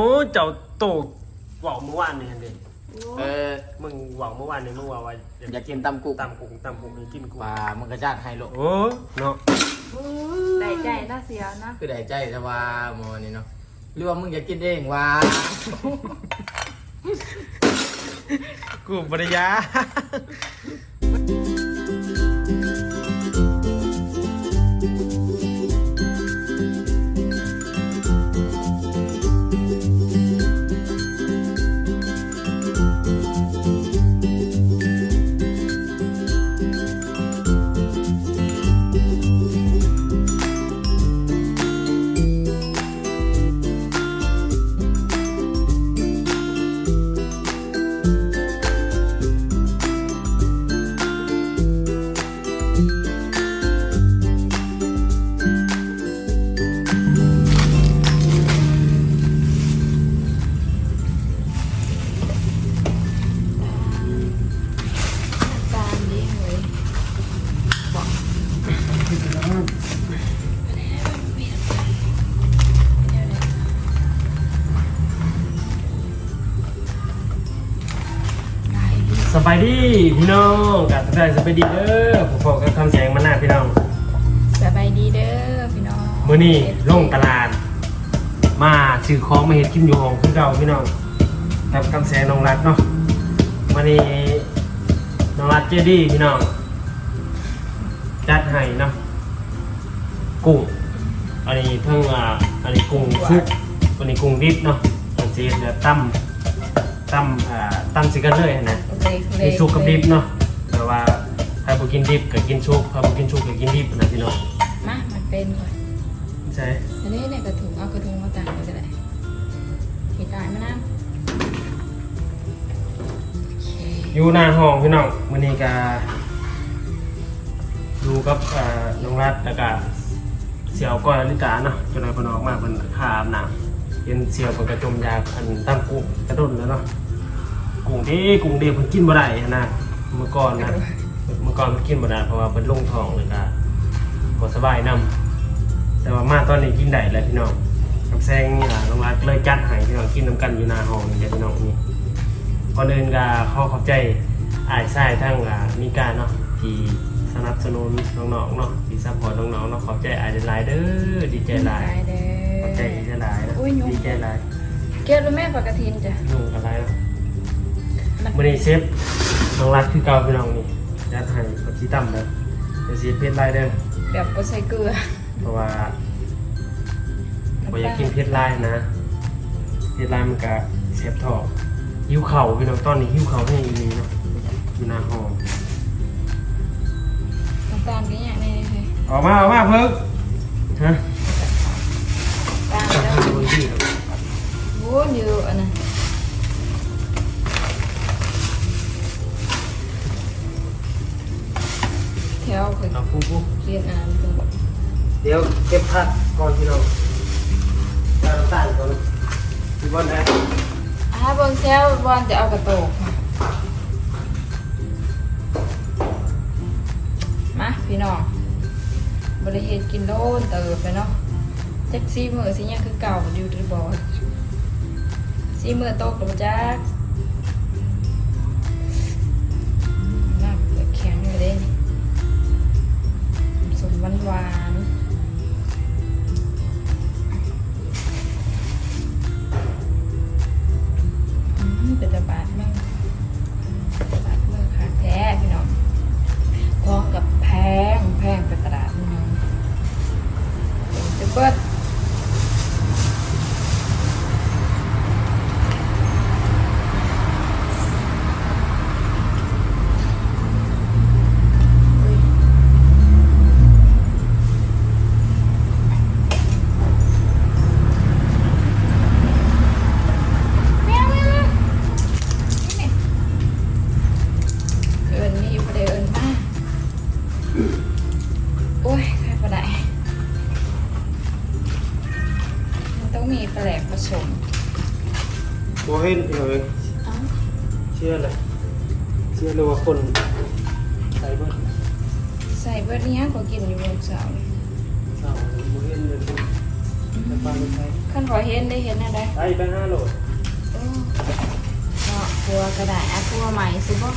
โอ้เจ้าโตเว่าเมื่อวานนี่เด็กเออ มึงเว่าเมื่อวานนี่มึงว่าว่าอยากกินตำกุกตำกุ้งตำกุ้งนี่กินกุ้งปลามันกระจัดให้โลกโอ้เนาะได้ใจน่าเสียนะคือได้ใจแต่ว่าหมอนี่เนาะหรือว่ามึงอยากกินเองว่ากูปริยา สบายดีพี่น้องกับทุกท่านสบายดีเด้อผมบอกกับคำแสงมาหน้าพี่น้องสบายดีเด้อพี่น้องมื้อนี้ลงตลาด มาซื้อของมาเฮ็ดกินอยู่ห้องคือเก่าพี่น้องกับคำแสงน้องรักเนาะมื้อนี้น้องรักเจดีพี่น้องจัดให้เนาะกุ้งอันนี้เพิ่งอ่าอันนี้กุ้งซุปอันนี้กุ้งดิบเนาะอันนี้แบบตั้มตั้มอ่าตั้มสิกันเลยนะเลยเลย มีซุปกับดิบเนาะแต่ว่าถ้าบ่กินดิบก็กินซุปถ้าบ่กินซุปก็กินดิบนะพี่น้องมามันเป็นก่อนใช่อันนี้เนี่ยกระถุงเอากระถุงมาต่างกันก็ได้ขีดตายมานั่งโอเคอยู่หน้าห้องพี่น้องมื้อนี้ก็ดูกับอ่าน้องรัฐแล้วก็เสี่ยวก้อยอลิตาเนาะจนได้เพิ่นออกมาเพิ่นคาอาบน้ำเห็นเสี่ยวเพิ่นก็จมยาอันตั้งกุ้งกระดุนแล้วเนาะ กุ้งที่กุ้งเดียวเพิ่นกินบ่ได้นะเมื่อก่อนนะเมื่อก่อนเพิ่นกินบ่ได้เพราะว่าเพิ่นลงท้องเลยก็บ่สบายนํแต่ว่ามาตอนนี้กินได้แล้วพี่น้องกับแซงอ่าน้องรัฐเลยจัดให้พี่น้องกินนํกันอยู่หน้าห้องนี่แหละพี่น้องนี่ก่อนอื่นก็ขอขอบใจอายไส้ทั้งอ่ามีการเนาะที่สนับสนุนน้องๆเนาะที่ซัพพอร์ตน้องๆเนาะขอบใจอายหลายๆเด้อดีใจหลายเด้ขอบใจดีใจหลายนะอุ้ยยุ่งดีใจหลาย เกลียดรู้แม่ปลากระทินจ้ะยุ่งอะไรเนาะ มื้อนี้เซฟน้องรัดคือเก่าพี่น้องนี่ยัดให้กับที่ต่ำเลยเดี๋ยวสิเพชรลายเด้อแบบบ่ใส่เกลือเพราะว่าบ่อยากกินเพชรลายนะเพชรลายมันก็เสียบท้องหิวเข่าวพี่น้องตอนนี้หิวเข่าวให้อีหลีเนาะอยู่หน้าห้องน้ำตาลก็อย่างนี้เลยออกมาออกมาเพิ่งฮะตาลจะแล้วทำบนที่ครับโอ้ยอยู่อันนั้น วเคยเอาปุ๊บปุ๊บเรียนอ่านเพิ่นบอกเดี๋ยวเก็บผักก่อนพี่น้องตาต่างก่อนพี่บอลนะอ่าเบิ่งแซวบอลจะเอากระโตกค่ะมาพี่น้องบริเฮ็ดกินโลนเติบไปเนาะจักซีมือสิยังคือเก่าอยู่หรือบ่ซีมือโตกหรือบ่จัก ส โบเห็นพี่น้องเอ้ยเอ้าเชื่อเลยเชื่อเลยว่าคนใส่เบิดใส่เบิร์ดนี้ก็กินอยู่บนเสาเลยเศร้าโบเห็นเลยมไปฟังไปใช้ขั้นขอเห็นได้เห็นอะไรไปไปห้าโหลดเออก็กลัวกระดาษอะกลัวใหม่สิบ่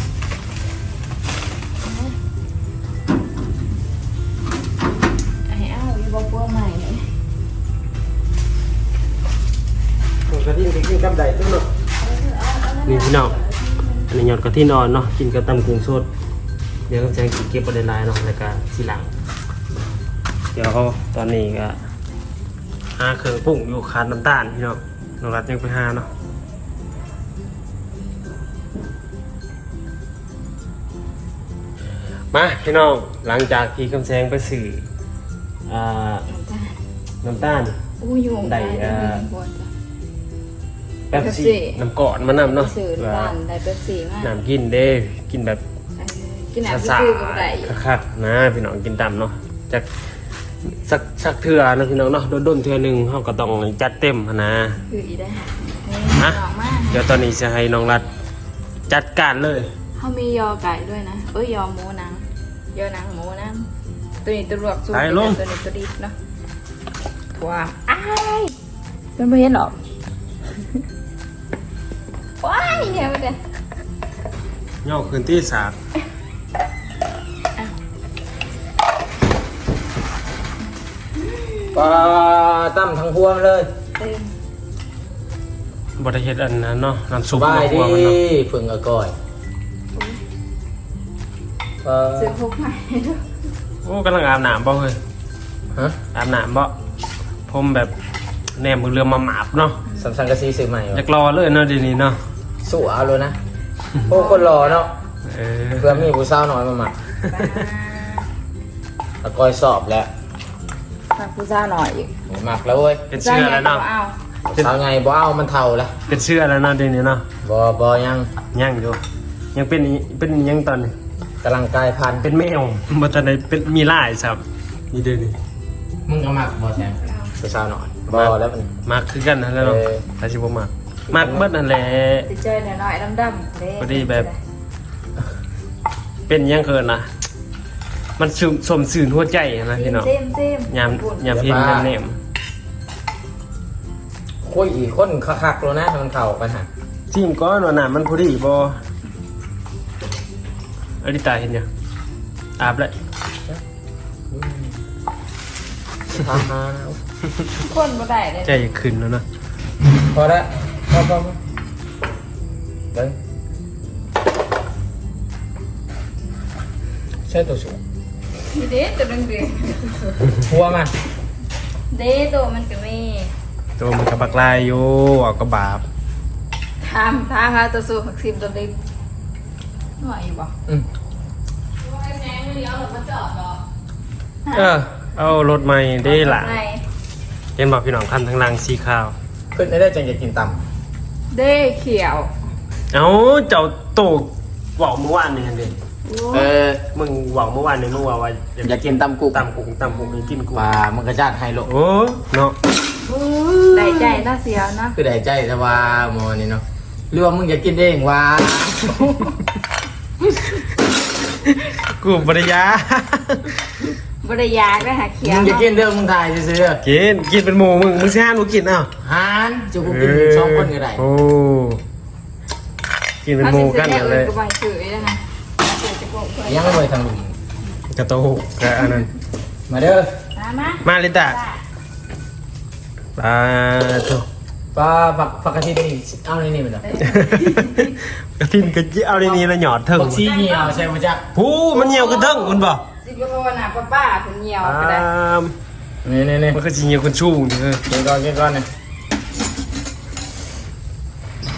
พี่น้องอันนี้ยอดกระทินอ่อนเนาะกินกับตำกุ้งสดเดี๋ยวก็จะกินเก็บประเด็นลายเนาะแล้วก็สีหลัง เดี๋ยวตอนนี้ก็หาเครื่องปรุงอยู่ขาดน้ำตาลพี่น้องน้องรัดยังไปหาเนาะมาพี่น้องหลังจากที่คำแซงไปสื่ออ่าน้ำตาลอู้ยุงได้เอ่อปวดจ้ะแป๊บเป๊ปซี่ซี่น้ำก่อนมานำเนาะสื่อเพื่อบ้านได้เป๊ปซี่มากน้ำกินเด้กินแบบเออกินน้ำซาซื้อกับได้ๆคักๆนะพี่น้องกินตามเนาะจากสักสักเทื่อนะพี่น้องเนาะโดนๆเทื่อหนึงเขาก็ต้องจัดเต็มหั้นนะ คืออีได้นี่ฮะออกมาเดี๋ยวตอนนี้จะให้น้องรัดจัดการเลย เขามียอไก่ด้วยนะเอ้ยยอหมูหนังยอหนังหมูนะตัวนี้ตัวลวกสูตรไปลง ตัวนี้ตัวดิบเนาะว้าวอ้ายเป็นไม่เห็นหรอกว้าย เนี่ยมันเด้ย่อคืนที่สามปลาตั้มทั้งพวงเลยเต็มบริเฮ็ดอันนั้นเนาะน้ำสซุปบายหัดีวมันเนาะเพิ่งอาก่อยเออซื้อพวกใหม่ด้วยโอ้กำลังอาบน้ำบ่เฮ้ยฮะอาบน้ำบ่ผมแบบแนมมือเรือมาหมาบเนาะสัมสังกะสีซื้อใหม่อวะยากรอเลยเนาะเดียวนี้เนาะ สู้เอาเลยนะ โอ้คนรอเนาะเออเพื่อมีผู้สาวน้อยมาหมักปลาอาก่อยสอบแล้วฝากผู้ซ่าหน่อยอีกหมักแล้วเว้ยเป็นเชื่อแล้วเนาะเอาสาวไงบ่เอามันเท่าละเป็นเชื่อแล้วเนาะเดียวนี้เนาะบ่บ่ยังยังอยู่ยังเป็นอีเป็นอียังตอนนี้กำลังกลายพันธุ์เป็นแมวบ่ตอนนี้เป็นมีลายซับนี่เด้อนี่มึงก็หมักบ่แซงผู้สาวน้อยบ่แล้วมันมากคือกันนั่นแหละเนาะเออแต่สิบ่มาก มากเบิดนั่นแหละติดใจหน่อยๆดำๆเด้พอดีแบบ เป็นอิหยังเกินนะมันสมสมสื่นหัวใจนะพี่น้องเต็มเต็มยามยามเพียนยามเนมคุยอีกคนคักๆแล้วนะมันเข้ากันฮะทีมก้อนว่าน้ำมันพอดีบ่อริตาเห็นยังอาบเลยทามานะคนบ่ได้เลยใจขึ้นแล้วนะพอแล้ว พอพอพอเบิ้งใช่ตัวสูงนี่เด้ตัวนึงเด้หัวมันเด้ตัวมันก็มีตัวมันกระบักลายอยู่เอากระบาบทามทามหาตัวสูหักซิมตัวดิบหน่อยบ่อืมเออเอารถใหม่ได้หล่ะเห็นบอกพี่น้องคันทางล่างสีขาวขึ้นได้ได้จังจะกินต่ เด้เขียว เอ้าเจ้าโตเว่าเมื่อวานนี่เห็นดิำเออมึงเว่าเมื่อวานนี่มึงว่าว่าอยากกินตำกุกตำกุ้งตำกุ้งกินกุ้งปลามันกระจาดไฮโลโอ้เนาะได้ใจน่าเสียวนะคือได้ใจแต่ว่าหมอนี่เนาะหรือว่ามึงอยากกินเองว่ากูบริยา บริยากได้หาเขียวมึงอยากกินเด้อมึงถ่ายซื้อๆเด้อกินกินเป็นหมูมึงมึงสิห้าหนูกินเอ้าหานจะกูกินสองคนก็ได้โอ้กินเป็นหมูกันเลเลยยก็บังสื่อได้นะสื่อจะโกงเพื่อนยังไม่ทางหลุมกระโตกกระอันนั้นมาเด้อมามามาลิตาปลาโตปลาผักผักกระเทียมนี่เอาในนี่มันเนาะกระทินกระเจียวในนี้ละหยอดเถิงบักซีเหี่ยวใช่ไหมจ๊ะผู้มันเหี่ยวกระเถิงมันบ่ สิบโลน่ะป้าป้าผมเหนียวอ่ก็ได้านี่นี่นี่มันก็สิเหี่ยวคนชูนี่เออกินก่อนกินก่อนเนี่ย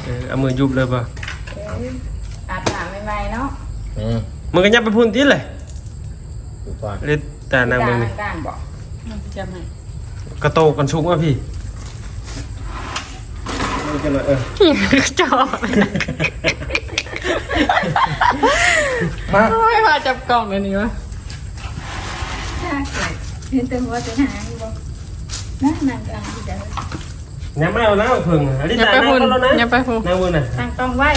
เออเอามือยุบเลยป่ะอาบน้ำใหม่ๆเนาะนี่มึงก็ยับไปพุ่นติเลยดูก่อนลิตานางมึงนี่กลางบอกจะไหมกระโตกกันชุกอะพี่นี่กันหน่อยเออจอมาไม่มาจับกล่องเลยนี่วะ เห็นแต่หัวจะหางบอกนั่งนั่งกลางที่เดินยังไม่เอาน้ำพึ่งอลิตาอย่าไปหุ่นนั่งก่แล้วนะอย่าไปหุ่นนั่งบนน่ะตั้งกล้องไว้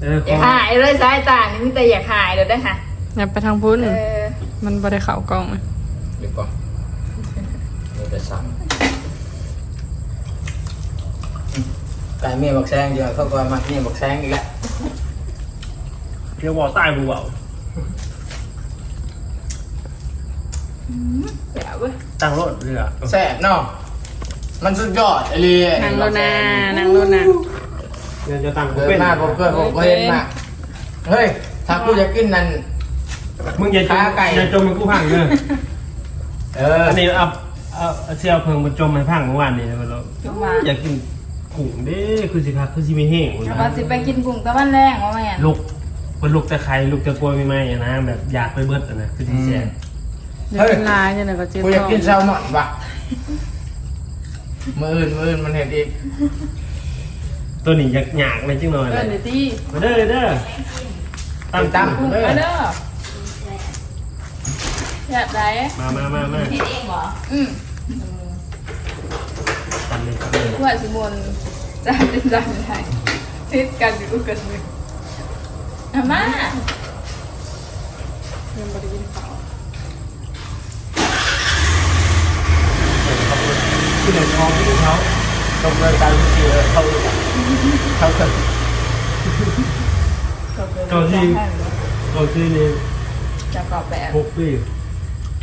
เอออยากหายเลยสายตานี่มีแต่อยากหายเลยได้ค่ะอย่าไปทางพุ้นเออมันบริข่าวกล้องเลยดูก่อนสั่งไก่เมียบักแซงเดี๋ยวเขาก็มาเมียบักแซงอีกแล้วเพียงบอกใต้บูเบา แจ๋วเว้ยตั้งรถเรือแซ่บเนาะมันสุดยอดไอ้ลีนางโลนานางโลนาเดี๋ยวจะตั้งเกิดเป็นมาผมเกิดผมก็เห็นมาเฮ้ยถ้ากูอยากกินนั่นมึงอย่าจมขาไก่อย่าจมมันกูพังเนอะเอออันนี้เอาเอาเอาเสี่ยวเพิงมันจมมันพังเมื่อวานนี้นะมันเราจุ๊บมาอยากกินกุ้งเด้คือสิครับคือสิไม่แห้งแล้วก็สิไปกินกุ้งตะวันแรงว่าแม่นลูกมันลูกแต่ใครลูกแต่กลัวไม่ไหมอะนะแบบอยากไปเบิดอะนะคือสิแซ่บ เดี๋ยวเป็นลายเนี่ยนะก็เจ็บกูอยากท้องกินแซลมอนว่ะมืออื่นมืออื่นมันเห็นอีกตัวนี้อยากหยากเลยจังหน่อยเอเลอยเดี๋ยวที่มาเด้อเด้อตั้งตั้ตั้งงกุ้งเออมาเด้ออยากได้มามามามาคิดเองเหรออืมตั้งเลยตั้งเลยเพื่อสิมนจานเป็นจานไทยทิดกันอยู่กันหนึ่งอาม่าเริ่มบริวินเขา ที่เดี๋ยวท้องที่เขาตกเลยตามที่เออเขาเขาเกิดเกาที่เกาที่นี่จะกรอบแบบหกปี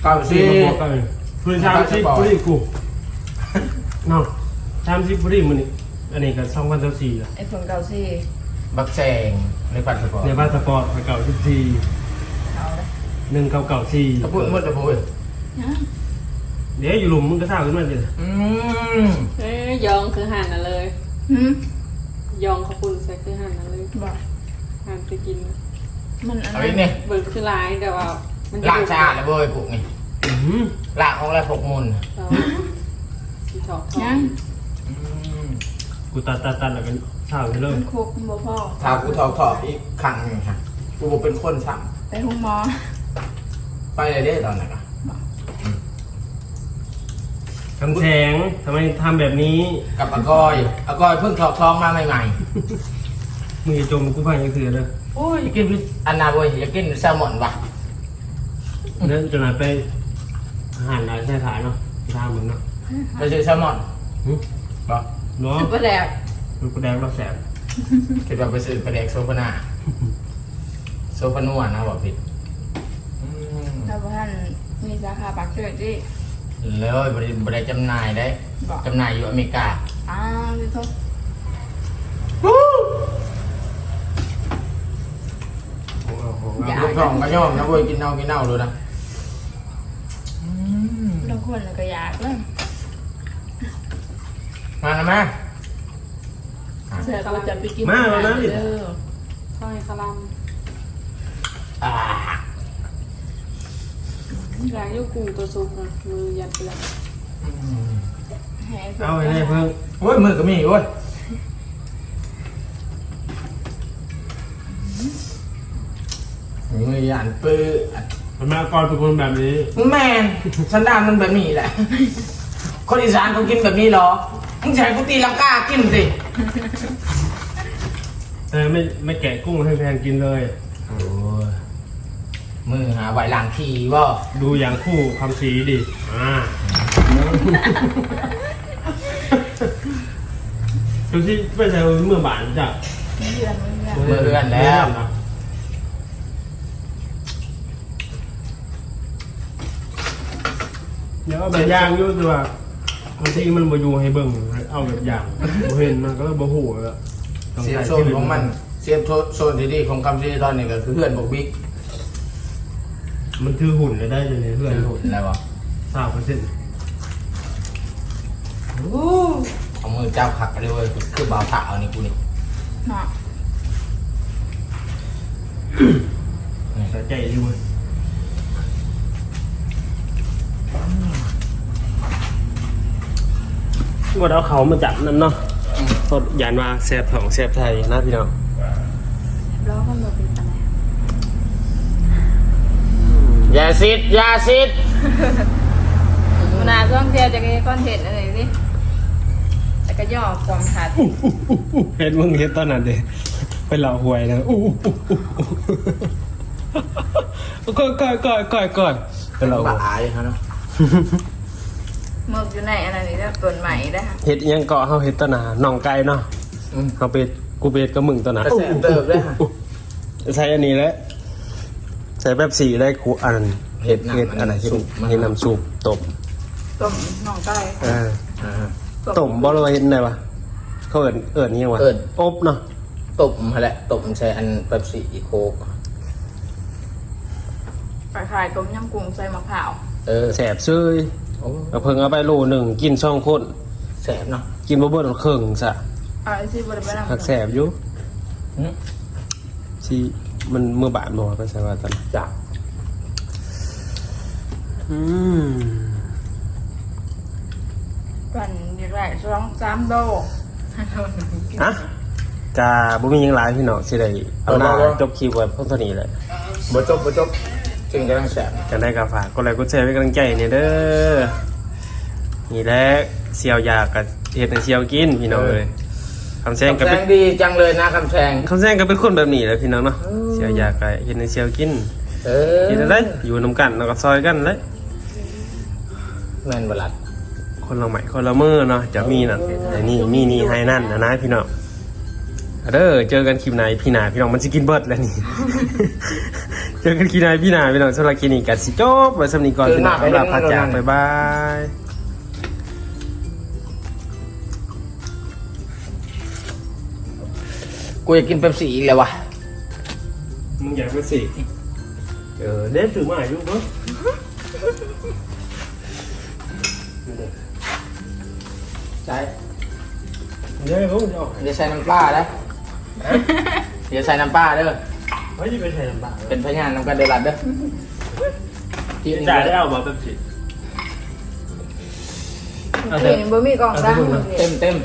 เก้าสี่สี่มาบอกกันคือสามสิบปุริกูเนาะสามสิบปุริมันนี่อันนี้ก็สองพันสิบสี่ละไอ้ผงเกาซี่บักแซงในปัสสาวะในบ้านสปอร์ตเก่าสิบสี่เอาเลยหนึ่งเก่าเก่าสี่กระปุกหมดกระปุกยัง เดี๋ยวอยู่หลุมมึงก็ท่าขึ้นมาเลยอืมเอ้ยยองคือหันน่ะเลย หืมยองขาวปุ่นใส่คือหันน่ะเลยบอกหันไปกิน มันอันเอานั้อีกนนี่เบิกคือลายแต่ว่ามันล้างชาแล้วเว้ยปุกนี่อืมล้างของอะไรหกมุนเราสีทองทอยังงอืมกูตัดตัดตัดแล้วกันเท่าไปเลยมันคุกมันบ่พอถ้ากูถอดถอดอีกครั้งหนึงค่ะกูบอกเป็นคนสั่งไปห้องหมอไปเลยเด้ตอนนั้นอะ คำแสงทำไมทำแบบนี้ กับอากอยอากอยเพิ่งถอดท้องมาใหม่มึงจะจมกูพังยังคือเลยๆโอ้ยอยากกินอันนาบอยอยากกินแซลมอนว่ะเดินจนไหนไปอาหารร้านใช้ขายเนาะทางมึงเนาะไปซื้อแซลมอนหึบ่เนาะสุดประแดกมันก็แดงเราแสบคิดว่าไปซื้อปลาแดกโซฟานาโซฟานัวนะบอกผิด อืม ถ้าพวกท่านมีสาขาปากเชื่อที่ เลยบริบริจำหน่ายได้บอกจำหน่ายอยู่อเมริกาอ้าวพี่ทุกของเราของอย่าเราลูกท้องก็ย่อมนะเว้ยกินเน่ากินเน่าดูนะบางคนก็อยากเลยมานะแม่เสือก็จะไปกินมาแล้วนะนี่เออข้าวคารัมอ่า อยากอยุกุ้งตัวซุปนะมือยัดเปลือกอืมให้พวกเอาไว้ให้เพิ่งโอ้ยมือก็มีโอ้ยมือหยานปื้อมันมาก่อนเป็นคนแบบนี้ แมนสันดานมันแบบนี้แหละ คนอีสานเขากินแบบนี้เหรอ มึงจะใช้กูตีลังกากินสิแต่ไม่ไม่แกะกุ้งให้แพงกินเลย โอ้ย มือหาไหวหลังทีว่าดูอย่างคู่คำสีดิ อ่าดูที่ไม่ใช่เมื่อบานจ้ะเดือนเดือนมือเรือนแล้วเดี๋ยวเอาแบบย่างอยุ่แต่ว่าบางทีมันบ่อยู่ให้เบิ่งเอาแบบอย่างบ่เห็นมันก็บ่ฮู้แล้วต้องเสียบใช้โซนของมัน เสียบโซนที่ดีของคำซีตอนนี้ก็คือเพื่อนบอกบิ๊ก มันถือหุ่นเลยได้เลยเพื่อนคือหุ่นอะไรวะสามเปอร์เซ็นต์เอามือเจ้าขักไปเลยเว้ยคือบ่าวถาเอานี่กูนี่เนาะสะใจอยู่เว้ยกดเอาเขามาจับนั่นเนาะสดยานว่าแซบของแซบไทยนะพี่น้อง ล้อมันบ่เป็นปานใด อย่าซิดอย่าซิดมันน่าช่องเที่ยวจะมีคอนเทนต์อะไรสิแต่ก็ย่อความขาดอู้อู้อู้อู้เห็นมึงเห็นตอนนั้นเด้ไปเหล่าหวยนะอู้อู้อู้อู้ก่อยก่อยก่อยก่อยก่อยไปเหล่าหบ้าวยเลยครับเนาะหมึกอยู่ในอะไรนี่แล้วต้นใหม่ได้ค่ะเฮ็ดอิหยังเกาะเฮาเฮ็ดตวหนาน่องไก่เนาะอืมเฮาเป็ดกูเป็ดกับมึงตัวหนาก็แสบเติบเลยค่ะ ใช้อันนี้แหละ ใช้แบบสีได้คูอันเห็ดน้ำเฮ็ดอันไหนเฮ็ดซุปมะนาวเฮ็ดน้ำซุปต้มต้มน่องไก่อ่าอ่าต้มบ่รู้ว่าเฮ็ดได้ปะเขาเอิ้นเอิ้นอิหยังวะเอิ้นอบเนาะตบมาแหละตบใช้อันเป๊ปซี่อีโคกคล้ายๆต้มยำกุ้งใส่มะพร้าวเออแสบซื่อโอ้เอาเพิ่งเอาไปโลหนึงกินช่องคนแสบเนาะกินบ่เบิดครึ่งซะอะไรที่บริเวณหักแสบอยู่อื มที่มันมือบาดบ่ว่าไปใส่ว่าตอนนั้นจ้ะอืมกันเรียกไรสองสามโลฮะกาบ่มีหยังหลายพี่น้องสิได้เอาหน้าจบคลิปไว้เพิ่นเท่านี้แหละบ่จบบ่จบจึงจะต้องแสบกันได้ก็ฝากกดไลค์กดแชร์เป็นกำลังใจเนี่ยเด้อนี่แหละเซียวยากกับเฮ็ดให้เซียวกินพี่น้องเลย คำแซงก็แสเป็นงดีจังเลยนะคำแสงคำแซงก็เป็นคนแบบนี้แหละพี่น้องเนาะเซียวยากกับเฮ็ดให้เซียวกินเออกินได้อยู่นํกันแล้วก็ซอยกันเลย แม่นบลัดคนละใหม่คนละมือเนาะจะมีนั่นแต่นี่มีนี่ให้นั่นนะนะพี่น้องเด้อเจอกันคลิปไหนพี่หนาพี่น้องมันสิกินเบิดแล้วนี่ เจอกันคลิปไหนพี่หนาพี่น้องสำหรับคลิปนี้ก็สิจบไว้สำนี้ก่อนพี่น้องสำหรับพักจากบ๊ายบาย กูอยากกินเป๊ปซี่อีกแล้ววะมึงอยากไปสิเออเด็ดถือมาอยู่เบ้อใช่เดี๋ยวเขาจะออกอย่าใช้น้ำปลานะอย่าใช้น้ำปลาเด้อ ไม่ได้ไปใช้ลำบากเป็นพยานนำกันเดือดรัดเด้อที่นี่จ่ายได้เอามาแบบสิเห็นบ่มีกล่องดังเลยเต็มเต็ม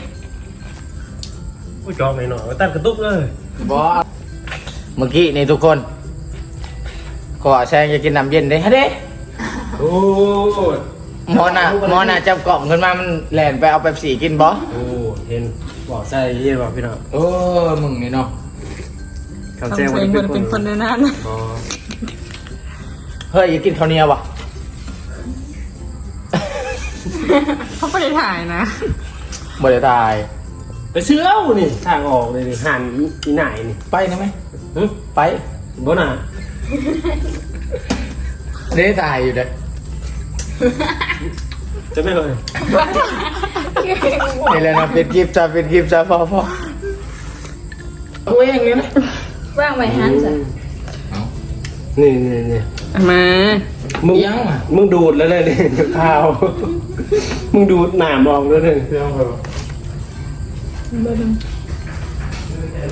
กูจองหน่อยหน่อยตัดกระตุกเลยบอสเมื่อกี้นี่ทุกคน ขอแซงจะกินน้ำเย็นได้ฮะเด้โอ้หมอน่ะหมอน่ะจับกล่องขึ้นมามันแหลนไปเอาเป๊ปซี่กินบอโอ้เห็นบอกใส่เยี่ยบอกพี่น้องโอ้มึงนี่เนาะคำทำแจ้งเสีวันยงนี้เหมือนเป็เป็นนคคนนในนั้นอ๋อเฮ้ยอย่ากินข้าวเหนียววะเขาไม่ได้ถ่ายนะบ่ได้ตาย ไปเชื่อเอานี่ทางออกเลยนี่หันอีไหนนี่ไปนะไหมหึไปบ่น่ะได้ตายอยู่เด้อจะไม่เลยนี่แหละนะเป็นกิฟต์จ้าเป็นกิฟต์จ้าพ่อพ่อเอาเองเลยนะว่างไว้หันจ้ะนี่นี่นี่มามึงยังอะมึงดูดแล้วเลยนี่ข้าว มึงดูดหนามออกแล้วเลยเรื่องแบบ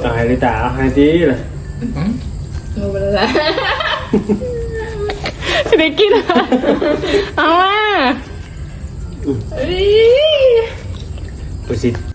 เอาให้ลิตาเอาให้ดีเลยงูไปเลยได้กินอะเอามาเอ้ยตัวสิ